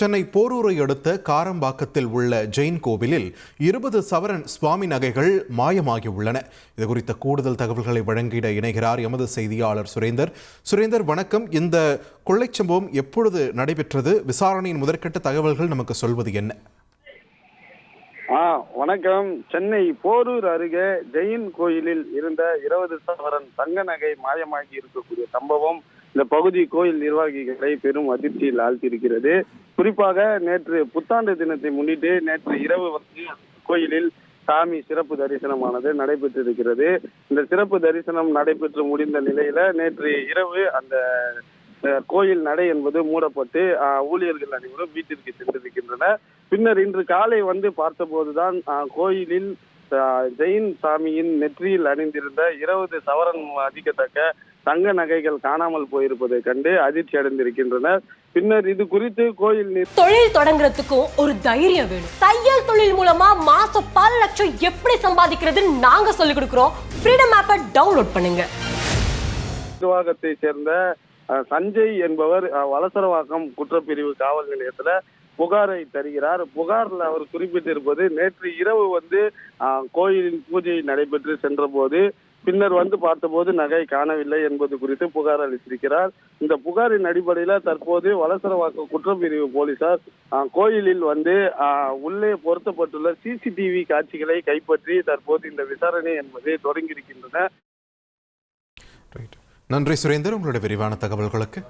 சென்னை போரூரை அடுத்த காரம்பாக்கத்தில் உள்ள ஜெயின் கோவிலில் இருபது சவரன் சுவாமி நகைகள் மாயமாகி உள்ளன இது குறித்த கூடுதல் தகவல்களை வழங்கிட இணைகிறார் எமது செய்தியாளர் சுரேந்தர். சுரேந்தர் வணக்கம். இந்த கொள்ளைச் சம்பவம் எப்பொழுது நடைபெற்றது? விசாரணையின் முதற்கட்ட தகவல்கள் நமக்கு சொல்வது என்ன? ஆ வணக்கம். சென்னை போரூர் அருகே ஜெயின் கோயிலில் இருந்த இருபது சவரன் தங்க நகை மாயமாகி இருக்கக்கூடிய சம்பவம் இந்த பகுதி கோயில் நிர்வாகிகளை பெரும் அதிர்ச்சியில் ஆழ்த்தியிருக்கிறது. குறிப்பாக நேற்று புத்தாண்டு தினத்தை முன்னிட்டு நேற்று இரவு வந்து கோயிலில் சாமி சிறப்பு தரிசனமானது நடைபெற்றிருக்கிறது. இந்த சிறப்பு தரிசனம் நடைபெற்று முடிந்த நிலையில நேற்று இரவு அந்த கோயில் நடை என்பது மூடப்பட்டு ஊழியர்கள் அனைவரும் வீட்டிற்கு சென்றிருக்கின்றனர். பின்னர் இன்று காலை வந்து பார்த்தபோதுதான் கோயிலில் ஜெயின் சாமியின் நெற்றியில் அணிந்திருந்த இருபது சவரன் அதிக்கத்தக்க தங்க நகைகள் காணாமல் போயிருப்பதை கண்டு அதிர்ச்சி அடைந்திருக்கின்றனர். பின்னர் இது குறித்து கோயில் தொழில் தொடங்குறதுக்கும் ஒரு தைரியம் வேணும். தையல் தொழில் மூலமா மாசம் பல லட்சம் எப்படி சம்பாதிக்கிறதுன்னு நாங்க சொல்லி கொடுக்குறோம். ஃப்ரீடம் ஆப்பை டவுன்லோட் பண்ணுங்க. நிர்வாகத்தை சேர்ந்த சஞ்சய் என்பவர் வலசரவாக்கம் குற்றப்பிரிவு காவல் நிலையத்துல புகாரை தருகிறார். புகார்ல அவர் குறிப்பிட்டிருப்பது நேற்று இரவு வந்து கோயிலின் பூஜை நடைபெற்று சென்றபோது பின்னர் வந்து பார்த்தபோது நகை காணவில்லை என்பது குறித்து புகார் அளித்திருக்கிறார். இந்த புகாரின் அடிப்படையில தற்போது வலசரவாக்கம் குற்றப்பிரிவு போலீசார் கோயிலில் வந்து உள்ளே பொருத்தப்பட்டுள்ள சிசிடிவி காட்சிகளை கைப்பற்றி தற்போது இந்த விசாரணை என்பது தொடங்கியிருக்கின்றன. நன்றி சுரேந்தர் உங்களுடைய விரிவான தகவல்களுக்கு.